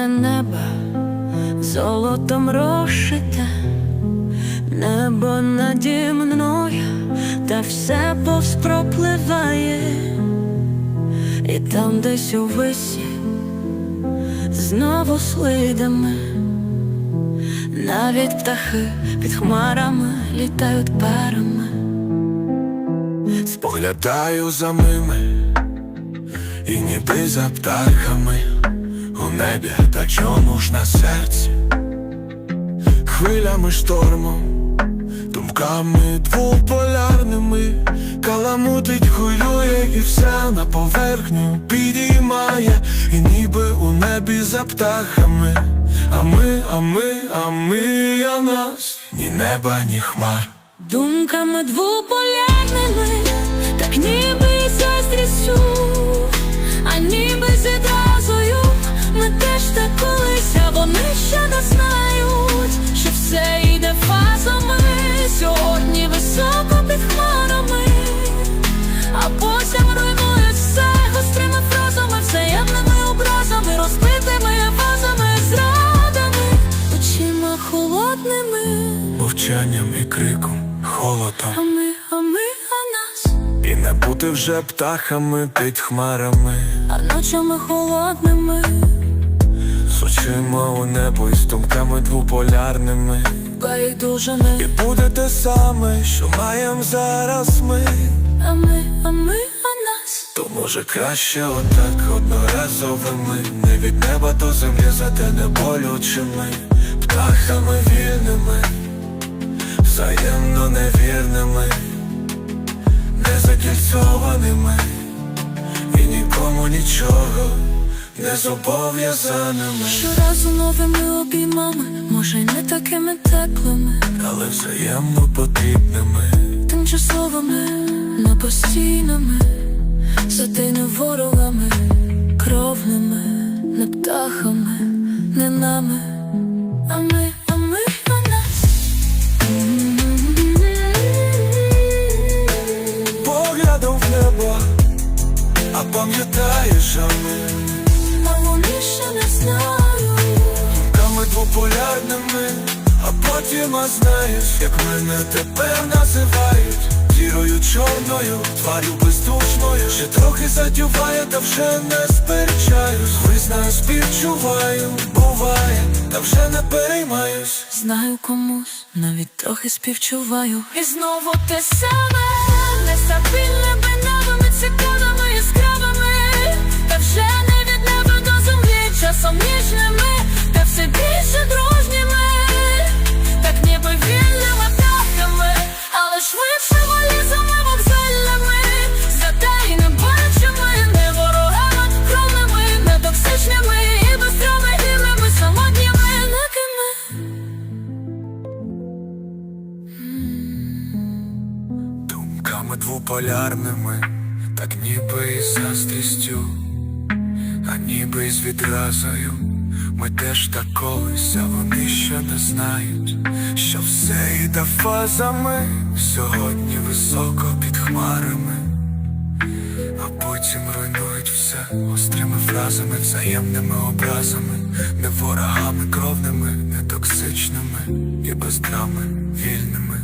Чорне небо золотом розшите, небо наді мною, та все повз пропливає, і там десь у висі знову слидами, навіть птахи під хмарами літають парами. Споглядаю за ними і ніби за птахами небі та чому ж на серці, хвилями штормом, думками двополярними, каламутить хвилює і все на поверхню підіймає, і ніби у небі за птахами, а ми, а ми, а ми, а нас, ні неба, ні хмар. Думками двополярними, холодом А ми, а ми, а нас, І не бути вже птахами під хмарами. А ночами холодними, З очима у небо і з думками двополярними. Байдужими, І буде те саме, що маєм зараз ми. А ми, а ми, а нас, То може краще отак одноразовими Не від неба до землі, зате не болючими. Птахами вільними, взаємно невірними Не закільцованими І нікому нічого не зобов'язаними. Щоразу новими обіймами, може й не такими теплими, Але взаємно потрібними. Тимчасовими, не постійними, зате не ворогами, кровними, не птахами, не нами, пам'ятаєш, а ми вони ще не знають. Думками двополярними, а потім, а знаєш, як мене тепер називають. Дірою чорною, тварю бездушною. Ще трохи задюває, та вже не сперечаюсь. Визнаю, співчуваю, буває, та вже не переймаюсь. Знаю комусь, навіть трохи співчуваю. І знову те саме, Думками двополярними, так ніби із заздрістю, а ніби із відразою. Ми теж так колись, а вони ще не знають, що все йде фазами сьогодні високо під хмарами, а потім руйнують все острими фразами, взаємними образами, не ворогами кровними, не токсичними і без драми вільними.